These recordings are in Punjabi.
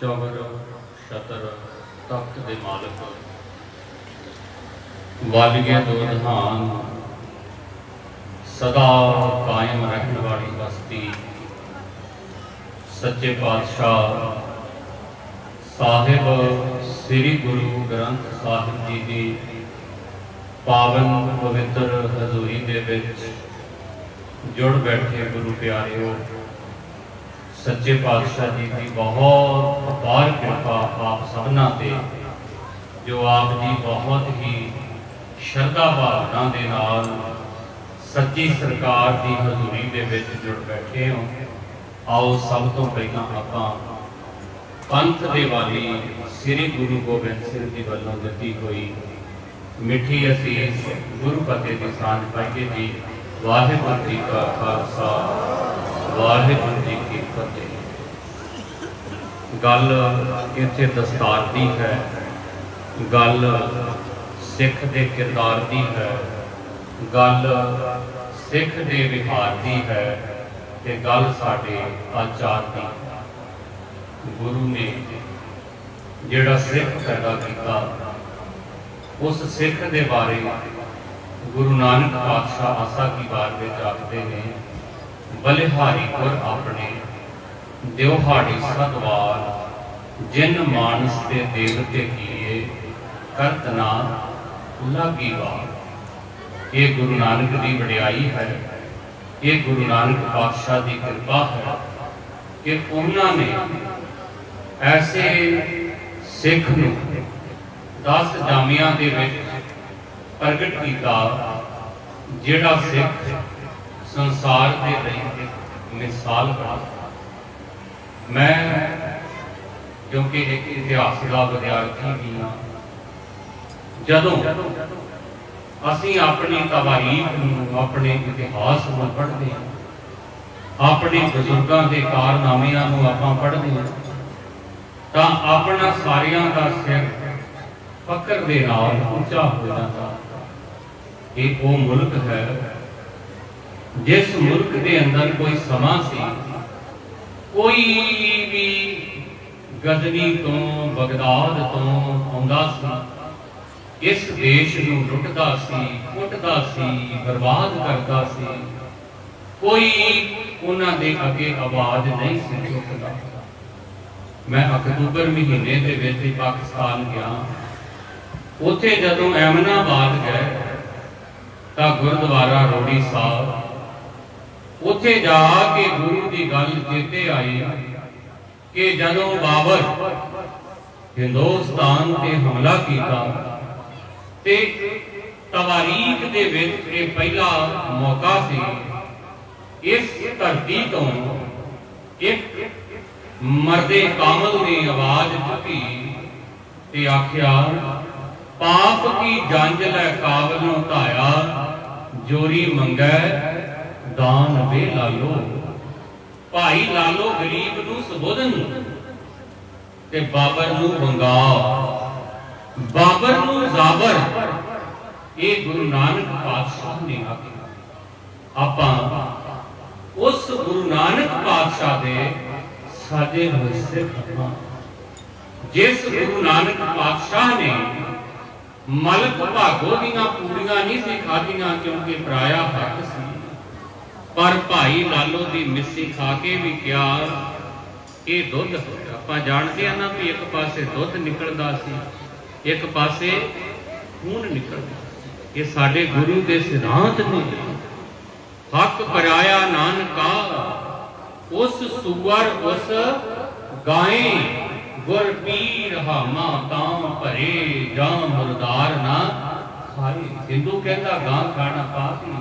ਚੌਗਰ ਸ਼ਤਰ, ਤਖਤ ਦੇ ਮਾਲਕ। ਵਾਲੀਏ ਦੋ ਜਹਾਨ ਸਦਾ ਕਾਇਮ ਰਹਿਣ ਵਾਲੀ ਬਸਤੀ। ਸੱਚੇ ਪਾਤਸ਼ਾਹ ਸਾਹਿਬ, ਸ੍ਰੀ ਗੁਰੂ ਗ੍ਰੰਥ ਸਾਹਿਬ ਜੀ ਦੀ ਪਾਵਨ ਪਵਿੱਤਰ ਹਜ਼ੂਰੀ ਦੇ ਵਿੱਚ ਜੁੜ ਬੈਠੇ ਗੁਰੂ ਪਿਆਰਿਓ ਸੱਚੇ ਪਾਤਸ਼ਾਹ ਜੀ ਦੀ ਬਹੁਤ ਅਪਾਰ ਕਿਰਪਾ ਆਪ ਸਭਨਾਂ ਤੇ। ਜੋ ਆਪ ਜੀ ਬਹੁਤ ਹੀ ਸ਼ਰਧਾ ਭਾਵਨਾ ਦੇ ਨਾਲ ਸੱਚੀ ਸਰਕਾਰ ਦੀ ਹਜ਼ੂਰੀ ਦੇ ਵਿੱਚ ਜੁੜ ਬੈਠੇ ਹੋ, ਆਓ ਸਭ ਤੋਂ ਪਹਿਲਾਂ ਆਪਾਂ ਪੰਥ ਦੇ ਵਾਲੀ ਸ੍ਰੀ ਗੁਰੂ ਗੋਬਿੰਦ ਸਿੰਘ ਜੀ ਵੱਲੋਂ ਦਿੱਤੀ ਹੋਈ ਮਿੱਠੀ ਅਸੀਸ ਗੁਰੂ ਪਤੇ ਦੀ ਸਾਂਝ ਪਾਈਏ ਜੀ। ਵਾਹਿਗੁਰੂ ਜੀ ਕਾ ਖਾਲਸਾ, ਵਾਹਿਗੁਰੂ ਜੀ ਗੱਲ ਇੱਥੇ ਦਸਤਾਰ ਦੀ ਹੈ। ਗੱਲ ਸਿੱਖ ਦੇ ਕਿਰਦਾਰ ਦੀ ਹੈ। ਗੱਲ ਸਿੱਖ ਦੇ ਵਿਹਾਰ ਦੀ ਹੈ ਤੇ ਗੱਲ ਸਾਡੇ ਆਚਾਰ ਦੀ। ਗੁਰੂ ਨੇ ਜਿਹੜਾ ਸਿੱਖ ਪੈਦਾ ਕੀਤਾ, ਉਸ ਸਿੱਖ ਦੇ ਬਾਰੇ ਗੁਰੂ ਨਾਨਕ ਪਾਤਸ਼ਾਹ ਆਸਾ ਕੀ ਬਾਤ ਵਿੱਚ ਆਖਦੇ ਨੇ, ਬਲਿਹਾਰੀ ਗੁਰ ਆਪਣੇ ਦਿਵਹਾੜੀ ਸਤਵਾਰ, ਜਿਨ ਮਾਨਸ ਤੇ ਦੇਵਤੇ ਕੀਏ, ਕਰਤ ਲਾਗੀ ਵਾਰ। ਇਹ ਗੁਰੂ ਨਾਨਕ ਦੀ ਵਡਿਆਈ ਹੈ, ਇਹ ਗੁਰੂ ਨਾਨਕ ਪਾਤਸ਼ਾਹ ਦੀ ਕਿਰਪਾ ਹੈ ਕਿ ਉਹਨਾਂ ਨੇ ਐਸੇ ਸਿੱਖ ਨੂੰ 10 ਜਾਮਿਆਂ ਦੇ ਵਿੱਚ ਪ੍ਰਗਟ ਕੀਤਾ, ਜਿਹੜਾ ਸਿੱਖ ਸੰਸਾਰ ਦੇ ਲਈ ਮਿਸਾਲ ਬਣਾ ਮੈਂ ਕਿਉਂਕਿ ਇੱਕ ਇਤਿਹਾਸ ਦਾ ਵਿਦਿਆਰਥੀ ਵੀ ਹਾਂ। ਜਦੋਂ ਅਸੀਂ ਆਪਣੀ ਤਵਾਰੀਖ ਨੂੰ ਆਪਣੇ ਇਤਿਹਾਸ ਨੂੰ ਪੜ੍ਹਦੇ ਹਾਂ, ਆਪਣੇ ਬਜ਼ੁਰਗਾਂ ਦੇ ਕਾਰਨਾਮਿਆਂ ਨੂੰ ਆਪਾਂ ਪੜ੍ਹਦੇ ਹਾਂ, ਤਾਂ ਆਪਣਾ ਸਾਰਿਆਂ ਦਾ ਸਿਰ ਫਕਰ ਦੇ ਨਾਲ ਉੱਚਾ ਹੋ ਜਾਂਦਾ। ਇਹ ਉਹ ਮੁਲਕ ਹੈ, ਜਿਸ ਮੁਲਕ ਦੇ ਅੰਦਰ ਕੋਈ ਸਮਾਂ ਸੀ ਕੋਈ ਵੀ ਗਜ਼ਨੀ ਤੋਂ, ਬਗਦਾਦ ਤੋਂ ਆਉਂਦਾ ਸੀ, ਇਸ ਦੇਸ਼ ਨੂੰ ਲੁੱਟਦਾ ਸੀ, ਕੁੱਟਦਾ ਸੀ, ਬਰਬਾਦ ਕਰਦਾ ਸੀ, ਕੋਈ ਉਹਨਾਂ ਦੇ ਅੱਗੇ ਆਵਾਜ਼ ਨਹੀਂ ਸੀ ਚੁੱਕਦਾ। ਮੈਂ ਅਕਤੂਬਰ ਮਹੀਨੇ ਦੇ ਵਿੱਚ ਹੀ ਪਾਕਿਸਤਾਨ ਗਿਆ। ਉੱਥੇ ਜਦੋਂ ਐਮਨਾਬਾਦ ਗਏ, ਤਾਂ ਗੁਰਦੁਆਰਾ ਰੋੜੀ ਸਾਹਿਬ ਉੱਥੇ ਜਾ ਕੇ ਗੁਰੂ ਦੀ ਗੱਲ ਚੇਤੇ ਆਈ ਕਿ ਜਦੋਂ ਬਾਬਰ ਹਿੰਦੁਸਤਾਨ ਤੇ ਹਮਲਾ ਕੀਤਾ ਤੇ ਤਵਾਰੀਖ ਦੇ ਵਿੱਚ ਇਹ ਪਹਿਲਾ ਮੌਕਾ ਸੀ, ਇਸ ਧਰਤੀ ਤੋਂ ਇੱਕ ਮਰਦੇ ਕਾਮਲ ਨੇ ਆਵਾਜ਼ ਚੁੱਕੀ ਤੇ ਆਖਿਆ, ਪਾਪ ਕੀ ਜੰਜ ਲੈ ਕਾਬਲ ਨੂੰ ਧਾਇਆ, ਜੋਰੀ ਮੰਗੈ ਦਾਨ ਵੇ ਲਾਲੋ। ਭਾਈ ਲਾਲੋ ਗਰੀਬ ਨੂੰ ਸੁਬੋਧਨ ਤੇ ਬਾਬਰ ਨੂੰ ਵੰਗਾ। ਬਾਬਰ ਨੂੰ ਜ਼ਾਬਰ। ਇਹ ਗੁਰੂ ਨਾਨਕ ਪਾਤਸ਼ਾਹ ਨੇ ਆਖਿਆ ਆਪਾਂ ਉਸ ਗੁਰੂ ਨਾਨਕ ਪਾਤਸ਼ਾਹ ਦੇ ਸਾਜੇ ਹੋਏ ਸਿੱਖ ਜਿਸ ਗੁਰੂ ਨਾਨਕ ਪਾਤਸ਼ਾਹ ਨੇ ਮਲਕ ਭਾਗੋ ਦੀਆਂ ਪੂਰੀਆਂ ਨਹੀਂ ਸੀ ਖਾਧੀਆਂ ਕਿਉਂਕਿ ਪਰਾਇਆ ਹੱਕ ਸੀ। ਪਰ ਭਾਈ ਲਾਲੋ ਦੀ ਮਿੱਸੀ ਖਾ ਕੇ ਵੀ ਕਿਹਾ, ਇਹ ਦੁੱਧ ਆਪਾਂ ਜਾਣਦੇ ਆ ਨਾ ਵੀ ਇੱਕ ਪਾਸੇ ਦੁੱਧ ਨਿਕਲਦਾ ਸੀ, ਇੱਕ ਪਾਸੇ ਖੂਨ ਨਿਕਲਦਾ ਇਹ ਸਾਡੇ ਗੁਰੂ ਦੇ ਸਿਧਾਂਤ ਨੇ। ਹੱਕ ਪਰਾਇਆ ਨਾਨਕਾ, ਉਸ ਸੁਵਰ ਉਸ ਗਾਏ, ਗੁਰ ਪੀਰ ਹਾਮਾ ਤਾਂ ਭਰੇ, ਜਾਂ ਮੁਰਦਾਰ ਨਾ ਖਾਏ। ਹਿੰਦੂ ਕਹਿੰਦਾ, ਗਾਂ ਖਾਣਾ ਪਾਪ ਹੀ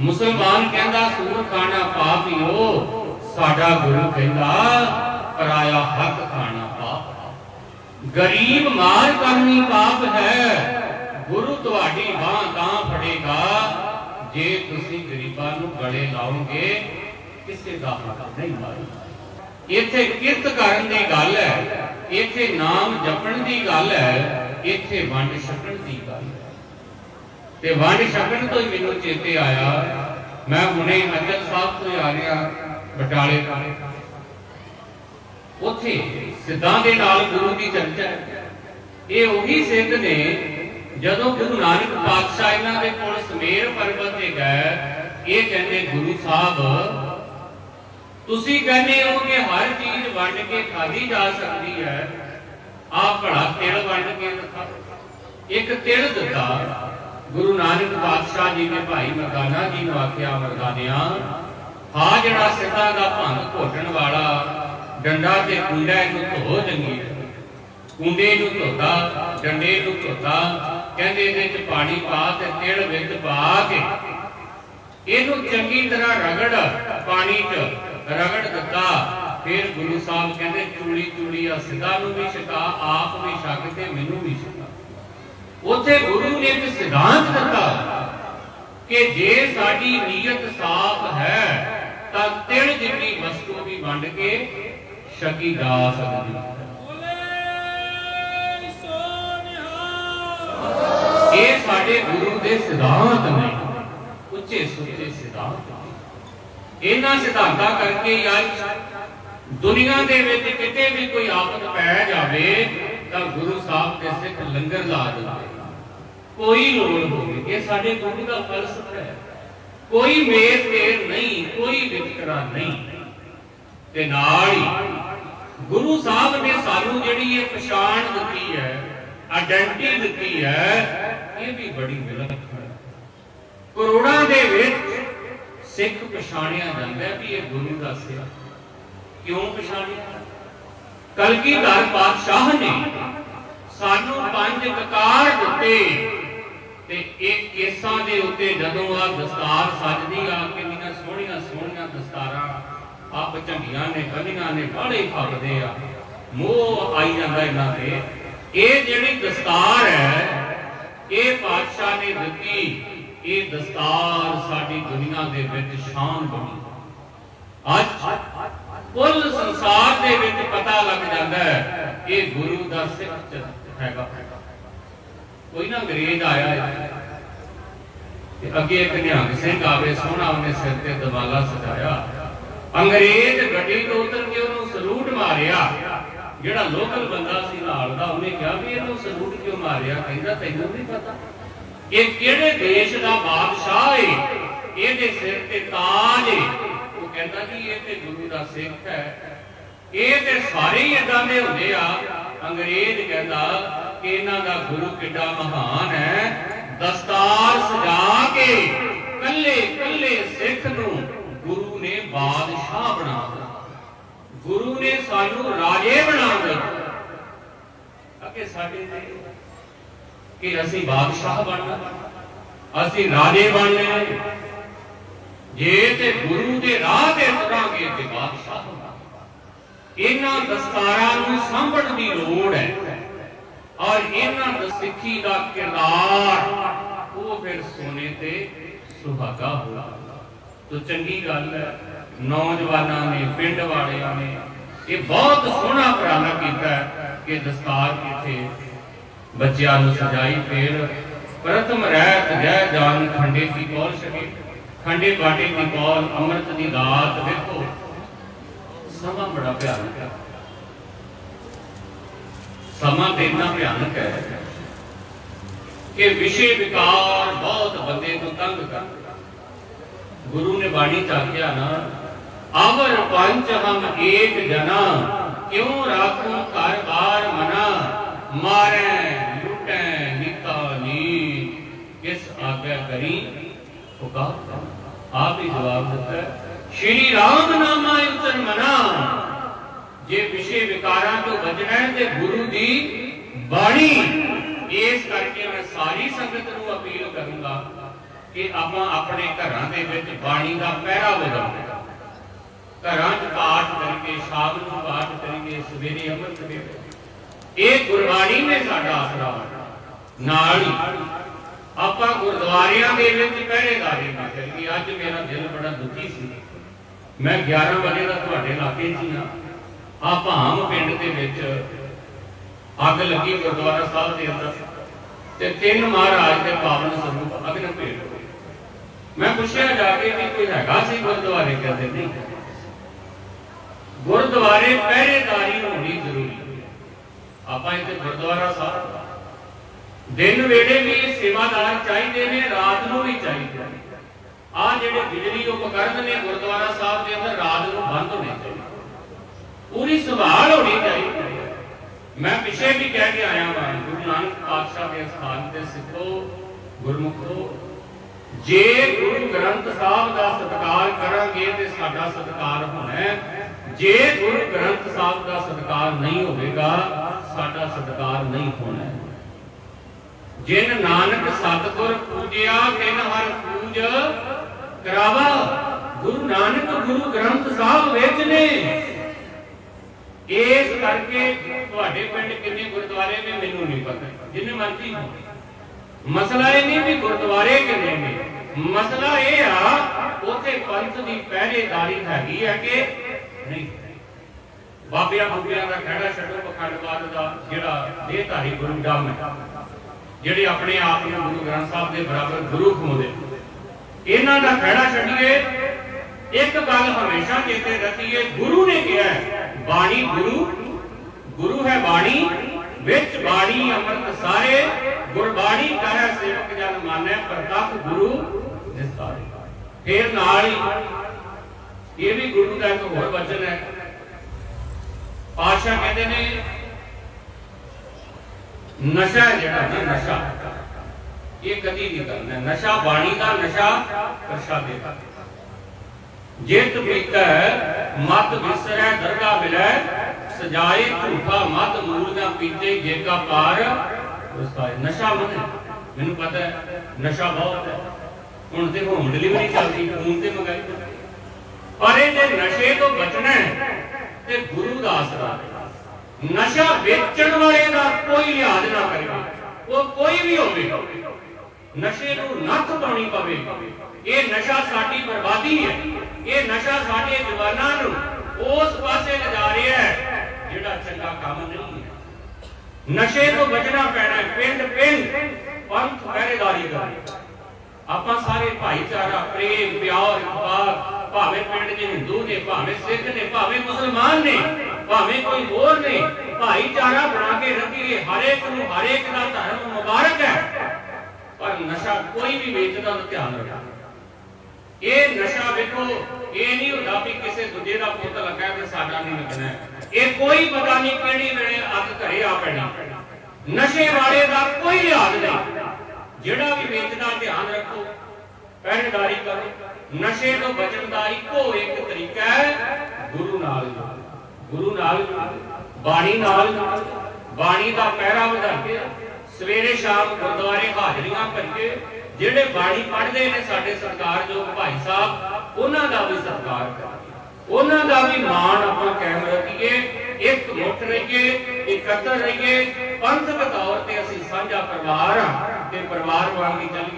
ਮੁਸਲਮਾਨ ਕਹਿੰਦਾ ਸੂਰ ਖਾਣਾ ਪਾਪ ਹੀ ਉਹ ਸਾਡਾ ਗੁਰੂ ਕਹਿੰਦਾ, ਕਰਾਇਆ ਹੱਕ ਖਾਣਾ ਪਾਪ ਗਰੀਬ ਮਾਰ ਕਰਨੀ ਪਾਪ ਹੈ। ਗੁਰੂ ਤੁਹਾਡੀ ਬਾਹ ਤਾਂ ਫੜੇਗਾ। ਜੇ ਤੁਸੀਂ ਗਰੀਬਾਂ ਨੂੰ ਗਲੇ ਲਾਓਗੇ, ਕਿਸੇ ਦਾ ਹੱਕ ਨਹੀਂ ਮਾਰੀ ਇੱਥੇ ਕਿਰਤ ਕਰਨ ਦੀ ਗੱਲ ਹੈ। ਇੱਥੇ ਨਾਮ ਜਪਣ ਦੀ ਗੱਲ ਹੈ। ਇੱਥੇ ਵੰਡ ਛਕਣ ਦੀ ਗੱਲ ਹੈ। ਤੇ ਵੰਡ ਛਕਣ ਤੋਂ ਹੀ ਮੈਨੂੰ ਚੇਤੇ ਆਇਆ। ਮੈਂ ਹੁਣੇ ਅਜਲ ਸਾਹਿਬ ਤੋਂ ਆ ਰਿਹਾ, ਬਟਾਲੇ ਉੱਥੇ ਸਿੱਧਾਂ ਦੇ ਨਾਲ ਗੁਰੂ ਦੀ ਚਰਚਾ ਹੈ। ਇਹ ਉਹੀ ਸਿੱਧ ਨੇ ਜਦੋਂ ਗੁਰੂ ਨਾਨਕ ਪਾਤਸ਼ਾਹ ਇਹਨਾਂ ਦੇ ਕੋਲ ਸਮੇਰ ਪਰਬਤ ਤੇ ਗਏ, ਇਹ ਕਹਿੰਦੇ, ਗੁਰੂ ਸਾਹਿਬ, ਤੁਸੀਂ ਕਹਿੰਦੇ ਹੋ ਕਿ ਹਰ ਚੀਜ਼ ਵੰਡ ਕੇ ਖਾਧੀ ਜਾ ਸਕਦੀ ਹੈ। ਆਪ ਭਲਾ ਤਿਲ ਵੰਡ ਕੇ ਇੱਕ ਤਿਲ ਦਿੱਤਾ। ਗੁਰੂ ਨਾਨਕ ਪਾਤਸ਼ਾਹ ਜੀ ਨੇ ਭਾਈ ਮਰਦਾਨਾ ਜੀ ਨੂੰ ਆਖਿਆ, ਮਰਦਾਨਿਆਂ, ਆ ਜਿਹੜਾ ਸਿੱਧਾ ਦਾ ਭੰਗ ਘੋਟਣ ਵਾਲਾ ਡੰਡਾ ਤੇ ਕੁੰਡਾ ਇਹਨੂੰ ਧੋ ਚੰਗੀ ਕੁੰਡੇ ਨੂੰ ਧੋਤਾ, ਡੰਡੇ ਨੂੰ ਧੋਤਾ, ਕਹਿੰਦੇ ਇਹਦੇ ਪਾਣੀ ਪਾ ਤੇ ਤਿਲ ਵਿੱਚ ਪਾ ਕੇ ਇਹਨੂੰ ਚੰਗੀ ਤਰ੍ਹਾਂ ਰਗੜ ਪਾਣੀ 'ਚ, ਰਗੜ ਦਿੱਤਾ। ਫਿਰ ਗੁਰੂ ਸਾਹਿਬ ਕਹਿੰਦੇ, ਚੂੜੀ ਚੂੜੀ ਆ ਸਿੱਧਾ ਨੂੰ ਵੀ ਛਕਾ, ਆਪ ਵੀ ਛਕ ਤੇ ਮੈਨੂੰ ਵੀ ਛਕਾ। ਉੱਥੇ ਗੁਰੂ ਨੇ ਇੱਕ ਕਿ ਜੇ ਸਾਡੀ ਨੀਅਤ ਸਾਫ਼ ਹੈ ਤਾਂ ਤਿਲ ਜਿੰਨੀ ਵਸਤੂ ਵੀ ਵੰਡ ਕੇ ਛਕੀ ਜਾ ਸਕਦੀ ਹੈ। ਇਹ ਸਾਡੇ ਗੁਰੂ ਦੇ ਸਿਧਾਂਤ ਨੇ ਉੱਚੇ ਸੁੱਚੇ ਸਿਧਾਂਤ। ਇਹਨਾਂ ਸਿਧਾਂਤਾਂ ਕਰਕੇ ਅੱਜ ਦੁਨੀਆ ਦੇ ਵਿੱਚ ਕਿਤੇ ਵੀ ਕੋਈ ਆਫਤ ਪੈ ਜਾਵੇ ਤਾਂ ਗੁਰੂ ਸਾਹਿਬ ਦੇ ਸਿੱਖ ਲੰਗਰ ਲਾ ਦਿੰਦੇ ਕੋਈ ਲੋੜ ਹੋਵੇ, ਇਹ ਸਾਡੇ ਗੁਰੂ ਦਾ ਫਲਸਫਾ ਹੈ। ਕੋਈ ਮੇਰ ਤੇਰ ਨਹੀਂ, ਕੋਈ ਵਿਤਕਰਾ ਨਹੀਂ। ਤੇ ਨਾਲ ਹੀ ਗੁਰੂ ਸਾਹਿਬ ਨੇ ਸਾਨੂੰ ਜਿਹੜੀ ਇਹ ਪਛਾਣ ਦਿੱਤੀ ਹੈ ਆਇਡੈਂਟੀ ਦਿੱਤੀ ਹੈ, ਇਹ ਵੀ ਬੜੀ ਵਿਲੱਖਣ ਹੈ। ਕਰੋੜਾਂ ਦੇ ਵਿੱਚ ਸਿੱਖ ਪਛਾਣਿਆ ਜਾਂਦਾ ਵੀ ਇਹ ਗੁਰੂ ਦਾ ਸਿੱਖ ਕਿਉਂ ਪਛਾਣਿਆ? ਕਲਗੀਧਰ ਪਾਤਸ਼ਾਹ ਨੇ ਸਾਨੂੰ ਪੰਜ ਕਕਾਰ ਦਿੱਤੇ। ਤੇ ਇਹ ਕੇਸਾਂ ਦੇ ਉੱਤੇ ਜਦੋਂ ਆ ਦਸਤਾਰ ਸਜਦੀ ਆ ਕਿੰਨੀਆਂ ਸੋਹਣੀਆਂ ਸੋਹਣੀਆਂ ਦਸਤਾਰਾਂ ਆਪ ਝੰਡੀਆਂ ਨੇ ਬੰਨੀਆਂ ਨੇ ਬਾੜੇ ਫੱਬਦੇ ਆ। ਮੋਹ ਆਈ ਜਾਂਦਾ ਇਹਨਾਂ ਤੇ। ਇਹ ਜਿਹੜੀ ਦਸਤਾਰ ਹੈ, ਇਹ ਪਾਤਸ਼ਾਹ ਨੇ ਦਿੱਤੀ, ਇਹ ਦਸਤਾਰ ਸਾਡੀ ਦੁਨੀਆ ਦੇ ਵਿੱਚ ਸ਼ਾਨ ਬਣੀ। ਅੱਜ ਕੁੱਲ ਸੰਸਾਰ ਦੇ ਵਿੱਚ ਪਤਾ ਲੱਗ ਜਾਂਦਾ ਹੈ, ਇਹ ਗੁਰੂ ਦਾ ਸਿੱਖ ਹੈਗਾ। ਕੋਈ ਨਾ ਅੰਗਰੇਜ਼ ਆਇਆ ਹੈ। ਤੇ ਅੱਗੇ ਇੱਕ ਨਿਹੰਗ ਸਿੰਘ ਆਵੇ ਸੋਹਣਾ ਉਹਨੇ ਸਿਰ ਤੇ ਦਵਾਲਾ ਸਜਾਇਆ। ਅੰਗਰੇਜ਼ ਗੱਡੀ ਤੋਂ ਉਤਰ ਕੇ ਉਹਨੂੰ ਸਲੂਟ ਮਾਰਿਆ। ਜਿਹੜਾ ਲੋਕਲ ਬੰਦਾ ਸੀ ਨਾਲ ਦਾ, ਉਹਨੇ ਕਿਹਾ ਵੀ ਇਹਨੂੰ ਸਲੂਟ ਕਿਉਂ ਮਾਰਿਆ? ਕਹਿੰਦਾ, ਤੈਨੂੰ ਨਹੀਂ ਪਤਾ। ਇਹ ਕਿਹੜੇ ਦੇਸ਼ ਦਾ ਬਾਦਸ਼ਾਹ ਏ? ਇਹਦੇ ਸਿਰ ਤੇ ਤਾਜ ਏ। ਉਹ ਕਹਿੰਦਾ ਜੀ, ਇਹ ਤੇ ਗੁਰੂ ਦਾ ਸਿੱਖ ਹੈ। ਇਹ ਤੇ ਸਾਰੇ ਹੀ ਇਦਾਂ ਦੇ ਹੁੰਦੇ ਆ। ਅੰਗਰੇਜ਼ ਕਹਿੰਦਾ ਕਿ ਇਹਨਾਂ ਦਾ ਗੁਰੂ ਕਿੱਡਾ ਮਹਾਨ ਹੈ? ਦਸਤਾਰ ਸਜਾ ਕੇ ਕੱਲੇ ਕੱਲੇ ਸਿੱਖ ਨੂੰ ਗੁਰੂ ਨੇ ਬਾਦਸ਼ਾਹ ਬਣਾ ਦਿੱਤਾ। ਗੁਰੂ ਨੇ ਸਾਨੂੰ ਰਾਜੇ ਬਣਾ ਦਿੱਤਾ। ਅੱਗੇ ਸਾਡੇ ਤੇ ਕਿ ਅਸੀਂ ਬਾਦਸ਼ਾਹ ਬਣਨਾ, ਅਸੀਂ ਰਾਜੇ ਬਣਨੇ ਨੇ। ਜੇ ਤੇ ਗੁਰੂ ਦੇ ਰਾਹ ਤੇ ਤੁਰਾਂਗੇ ਤੇ ਬਾਦਸ਼ਾਹ ਬਣਾਂਗੇ ਇਹਨਾਂ ਦਸਤਾਰਾਂ ਨੂੰ ਸੰਭਣ ਦੀ ਲੋੜ ਹੈ। ਔਰ ਇਹਨਾਂ ਦਾ ਸਿੱਖੀ ਦਾ ਕਿਰਦਾਰ, ਉਹ ਫਿਰ ਸੋਨੇ ਤੇ ਸੁਹਾਗਾ ਹੋਗਾ ਤੋ ਚੰਗੀ ਗੱਲ ਹੈ, ਨੌਜਵਾਨਾਂ ਨੇ, ਪਿੰਡ ਵਾਲਿਆਂ ਨੇ, ਇਹ ਬਹੁਤ ਸੋਹਣਾ ਉਪਰਾਲਾ ਕੀਤਾ ਕਿ ਦਸਤਾਰ ਕਿਥੇ ਬੱਚਿਆਂ ਨੂੰ ਸਜਾਈ ਫੇਰ ਪ੍ਰਥਮ ਰਹਿਤ ਜੈ ਜਾਨ ਖੰਡੇ ਦੀ ਕੌਲ ਸਕੇ। ਖੰਡੇ ਬਾਟੇ ਦੀ ਕੌਲ ਅੰਮ੍ਰਿਤ ਦੀ ਦਾਤ ਦੇਖੋ। ਸਮਾਂ ਬੜਾ ਭਿਆਨਕ ਹੈ। ਸਮਾਂ ਤੇ ਇੰਨਾ ਭਿਆਨਕ ਹੈ ਕਿ ਵਿਸ਼ੇ ਵਿਕਾਰ ਬਹੁਤ ਬੰਦੇ ਨੂੰ ਤੰਗ ਕਰਦਾ ਗੁਰੂ ਨੇ ਬਾਣੀ ਚ ਆਖਿਆ ਨਾ ਆਵਰ ਪੰਚ ਹਮ ਏਕ ਜਨਾ ਕਿਉ ਰਾਖੂ ਘਰ ਬਾਰ ਮਨਾ ਮਾਰੈ ਲੁਟੈ ਨਿਕਾ ਨੀ ਕਿਸ ਆਗਿਆ ਕਰੀ ਪੁਕਾਰ ਆਪ ਹੀ ਜਵਾਬ ਦਿੱਤਾ ਹੈ, ਸ਼੍ਰੀ ਰਾਮ ਨਾਮਾ ਉਤਰ ਮਨਾ ਜੇ ਵਿਸ਼ੇ ਵਿਕਾਰਾਂ ਤੋਂ ਬਚਣਾ ਹੈ ਤੇ ਗੁਰੂ ਦੀ ਬਾਣੀ ਇਸ ਕਰਕੇ ਮੈਂ ਸਾਰੀ ਸੰਗਤ ਨੂੰ ਅਪੀਲ ਕਰੂੰਗਾ ਕਿ ਆਪਾਂ ਆਪਣੇ ਘਰਾਂ ਦੇ ਵਿੱਚ ਬਾਣੀ ਦਾ ਪਹਿਰਾ ਵਜਾਉਂਦੇ ਘਰਾਂ 'ਚ ਪਾਠ ਕਰੀਏ ਸ਼ਾਮ ਨੂੰ ਪਾਠ ਕਰੀਏ ਸਵੇਰੇ ਅੰਮ੍ਰਿਤ ਵੇਲੇ। ਇਹ ਗੁਰਬਾਣੀ ਨੇ ਸਾਡਾ ਆਸਰਾ ਨਾਲ ਹੀ ਆਪਾਂ ਗੁਰਦੁਆਰਿਆਂ ਦੇ ਵਿੱਚ ਪਹਿਰੇਦਾਰੀ ਨਾ ਕਰੀਏ। ਅੱਜ ਮੇਰਾ ਦਿਲ ਬੜਾ ਦੁਖੀ ਸੀ। ਮੈਂ 11 ਵਜੇ ਦਾ ਤੁਹਾਡੇ ਇਲਾਕੇ 'ਚ ਹੀ ਹਾਂ ਆ ਭਾਮ ਪਿੰਡ ਦੇ ਵਿੱਚ ਅੱਗ ਲੱਗੀ ਗੁਰਦੁਆਰਾ ਸਾਹਿਬ ਦੇ ਅੰਦਰ ਤੇ ਤਿੰਨ ਮਹਾਰਾਜ ਦੇ ਪਾਵਨ ਸਰੂਪ ਅਗਨ ਭੇਟ ਮੈਂ ਪੁੱਛਿਆ ਜਾ ਕੇ ਵੀ ਕੋਈ ਹੈਗਾ ਸੀ ਗੁਰਦੁਆਰੇ? ਕਹਿੰਦੇ ਨਹੀਂ। ਗੁਰਦੁਆਰੇ ਪਹਿਰੇਦਾਰੀ ਹੋਣੀ ਜ਼ਰੂਰੀ ਆਪਾਂ ਇੱਥੇ ਗੁਰਦੁਆਰਾ ਸਾਹਿਬ ਦਿਨ ਵੇਲੇ ਵੀ ਸੇਵਾਦਾਰ ਚਾਹੀਦੇ ਨੇ, ਰਾਤ ਨੂੰ ਵੀ ਚਾਹੀਦੇ ਨੇ। ਆ ਜਿਹੜੇ ਬਿਜਲੀ ਉਪਕਰਨ ਨੇ ਗੁਰਦੁਆਰਾ ਸਾਹਿਬ ਦੇ ਅੰਦਰ, ਰਾਤ ਨੂੰ ਬੰਦ ਹੋਣੇ ਚਾਹੀਦੇ ਪੂਰੀ ਸੰਭਾਲ ਹੋਣੀ ਚਾਹੀਦੀ ਮੈਂ ਪਿਛੇ ਵੀ ਕਹਿ ਕੇ ਆਇਆ ਹਾਂ ਗੁਰੂ ਨਾਨਕ ਪਾਤਸ਼ਾਹ ਦੇ ਸਥਾਨ ਤੇ ਸਿੱਖੋ, ਗੁਰਮੁਖੋ। ਜੇ ਗੁਰੂ ਗ੍ਰੰਥ ਸਾਹਿਬ ਦਾ ਸਤਿਕਾਰ ਕਰਾਂਗੇ ਤੇ ਸਾਡਾ ਸਤਿਕਾਰ ਹੋਣਾ ਜੇ ਗੁਰੂ ਗ੍ਰੰਥ ਸਾਹਿਬ ਦਾ ਸਤਿਕਾਰ ਨਹੀਂ ਹੋਵੇਗਾ, ਸਾਡਾ ਸਤਿਕਾਰ ਨਹੀਂ ਹੋਣਾ ਹੈ। ਜਿਨ ਨਾਨਕ ਸਤਿਗੁਰ ਪੂਜਿਆ, ਤਿਨ ਹਰ ਪੂਜ ਕਰਾਵਾ। ਗੁਰੂ ਨਾਨਕ ਗੁਰੂ ਗ੍ਰੰਥ ਸਾਹਿਬ ਵਿੱਚ ਨੇ। ਇਸ ਕਰਕੇ ਤੁਹਾਡੇ ਪਿੰਡ ਕਿੰਨੇ ਗੁਰਦੁਆਰੇ ਨੇ ਮੈਨੂੰ ਨਹੀਂ ਪਤਾ, ਜਿੰਨੇ ਮਰਜ਼ੀ ਮਸਲਾ ਇਹ ਨਹੀਂ ਵੀ ਗੁਰਦੁਆਰੇ ਕਿੰਨੇ ਨੇ। ਮਸਲਾ ਇਹ ਆ, ਉਥੇ ਪੰਥ ਦੀ ਪਹਿਰੇਦਾਰੀ ਹੈਗੀ ਹੈ ਕਿ ਨਹੀਂ। ਬਾਬਿਆਂ ਬੁੱਬਿਆਂ ਦਾ ਖੜਾ ਛੱਡੋ ਪਖੰਡਵਾਦ ਦਾ ਜਿਹੜਾ ਦੇਹਧਾਰੀ ਗੁਰੂ ਡੰਮ ਹੈ, ਜਿਹੜੇ ਆਪਣੇ ਆਪ ਨੂੰ ਗੁਰੂ ਗ੍ਰੰਥ ਸਾਹਿਬ ਦੇ ਬਰਾਬਰ ਗੁਰੂ ਖਮੋਦੇ ਇਹਨਾਂ ਦਾ ਖੜਾ ਛੱਡੀਏ, ਇੱਕ ਗੱਲ ਹਮੇਸ਼ਾ ਚੇਤੇ ਰੱਖੀਏ, ਗੁਰੂ ਨੇ ਕਿਹਾ ਹੈ ਬਾਣੀ ਗੁਰੂ ਗੁਰੂ ਹੈ ਬਾਣੀ, ਵਿੱਚ ਬਾਣੀ ਅੰਮ੍ਰਿਤ ਸਾਰੇ, ਗੁਰਬਾਣੀ ਕਹੈ ਸੇਵਕ ਜਨ ਮਾਨੈ, ਪ੍ਰਤੱਖ ਗੁਰੂ ਨਿਸਤਾਰੇ ਫੇਰ ਨਾਲ ਹੀ ਇਹ ਵੀ ਗੁਰੂ ਦਾ ਇੱਕ ਹੋਰ ਵਚਨ ਹੈ। ਪਾਸ਼ਾ ਕਹਿੰਦੇ ਨੇ, ਨਸ਼ਾ ਜਿਹੜਾ ਨਾ, ਨਸ਼ਾ। ਇਹ ਕਦੀ ਨਹੀਂ ਕਰਨਾ। ਨਸ਼ਾ ਬਾਣੀ ਦਾ ਨਸ਼ਾ ਪ੍ਰਸ਼ਾਦੇ ਦਾ। ਜਿਤ ਪੀਤਾ ਮਤ ਵਿਸਰੈ ਦਰਗਾ ਮਿਲੈ, ਸਜਾਏ ਝੂਠਾ ਮਤ ਮੂਲ ਦਾ ਪੀਤੇ ਜੇਗਾ ਪਾਰ ਉਸਤਾਏ ਨਸ਼ਾ ਮਤ ਮੈਨੂੰ ਪਤਾ ਹੈ, ਨਸ਼ਾ ਬਹੁਤ ਹੈ। ਹੁਣ ਤੇ ਹੋਮ ਡਿਲੀਵਰੀ ਚੱਲਦੀ ਫੋਨ ਤੇ ਮੰਗਾਈ ਪਰ ਇਹਦੇ ਨਸ਼ੇ ਤੋਂ ਬਚਣਾ ਤੇ ਗੁਰੂ ਦਾ। ਆਸਰਾ ਨਸ਼ਾ ਵੇਚਣ ਵਾਲੇ ਦਾ ਕੋਈ ਲਿਹਾਜ਼ ਨਾ ਕਰੇ। ਉਹ ਕੋਈ ਵੀ ਹੋਵੇ। ਨਸ਼ੇ ਨੂੰ ਨੱਥ ਪਾਉਣੀ ਪਵੇ। ਇਹ ਨਸ਼ਾ ਸਾਡੀ ਬਰਬਾਦੀ ਹੈ। ਇਹ ਨਸ਼ਾ ਸਾਡੇ ਜਵਾਨਾਂ ਨੂੰ ਉਸ ਪਾਸੇ ਲਿਜਾ ਰਿਹਾ ਹੈ ਜਿਹੜਾ ਚੰਗਾ ਕੰਮ ਨਹੀਂ ਹੈ। ਨਸ਼ੇ ਤੋਂ ਬਚਣਾ ਪੈਣਾ ਹੈ, ਪਿੰਡ ਪਿੰਡ ਪੰਥ ਪਹਿਰੇਦਾਰੀ ਕਰੇ ਆਪਾਂ ਸਾਰੇ ਭਾਈਚਾਰਾ, ਪ੍ਰੇਮ, ਪਿਆਰ ਇਤਫਾਕ ਭਾਵੇਂ ਪਿੰਡ ਦੇ ਹਿੰਦੂ ਨੇ, ਭਾਵੇਂ ਸਿੱਖ ਨੇ, ਭਾਵੇਂ ਮੁਸਲਮਾਨ ਨੇ, ਭਾਵੇਂ ਕੋਈ ਹੋਰ ਨੇ, ਭਾਈਚਾਰਾ ਬਣਾ ਕੇ ਰੱਖੀਏ ਹਰੇਕ ਨੂੰ ਹਰੇਕ ਦਾ ਧਰਮ ਮੁਬਾਰਕ ਹੈ। ਪਰ ਨਸ਼ਾ ਕੋਈ ਵੀ ਵੇਚਦਾ ਤਾਂ ਧਿਆਨ ਰੱਖੋ ਇਹ ਨਸ਼ਾ ਵੇਖੋ, ਇਹ ਨਹੀਂ ਹੁੰਦਾ ਵੀ ਕਿਸੇ ਦੂਜੇ ਦਾ ਪੁੱਤ ਲੱਗਾ ਤੇ ਸਾਡਾ ਨਹੀਂ ਲੱਗਣਾ। ਇਹ ਕੋਈ ਪਤਾ ਨਹੀਂ ਕਿਹੜੀ ਵੇਲੇ ਅੱਗ ਘਰੇ ਆ ਪੈਣੀ। ਨਸ਼ੇ ਵਾਲੇ ਦਾ ਕੋਈ ਲਿਹਾਜ਼ ਨਹੀਂ। ਜਿਹੜਾ ਵੀ ਵੇਚਦਾ, ਧਿਆਨ ਰੱਖੋ ਪਹਿਰੇਦਾਰੀ ਕਰੋ। ਨਸ਼ੇ ਤੋਂ ਬਚਣ ਦਾ ਇੱਕੋ ਇੱਕ ਤਰੀਕਾ ਹੈ, ਗੁਰੂ ਨਾਲ ਗੁਰੂ ਨਾਲ ਬਾਣੀ ਨਾਲ ਬਾਣੀ ਦਾ ਪਹਿਰਾ ਵਧਾ ਕੇ ਸਵੇਰੇ ਸ਼ਾਮ ਗੁਰਦੁਆਰੇ ਹਾਜ਼ਰੀਆਂ ਭਰੀਏ ਜਿਹੜੇ ਬਾਣੀ ਪੜ੍ਹਦੇ ਨੇ ਸਾਡੇ ਸਰਕਾਰਯੋਗ ਭਾਈ ਸਾਹਿਬ, ਉਹਨਾਂ ਦਾ ਵੀ ਸਤਿਕਾਰ ਕਰੀਏ ਉਹਨਾਂ ਦਾ ਵੀ ਮਾਣ ਆਪਾਂ ਕਾਇਮ ਰੱਖੀਏ, ਇੱਕ ਮੁੱਠ ਰਹੀਏ, ਇਕੱਤਰ ਰਹੀਏ। ਪੰਥਕ ਤੌਰ ਤੇ ਅਸੀਂ ਸਾਂਝਾ ਪਰਿਵਾਰ ਹਾਂ ਤੇ ਪਰਿਵਾਰ ਵਾਂਗ ਹੀ ਚੱਲੀਏ।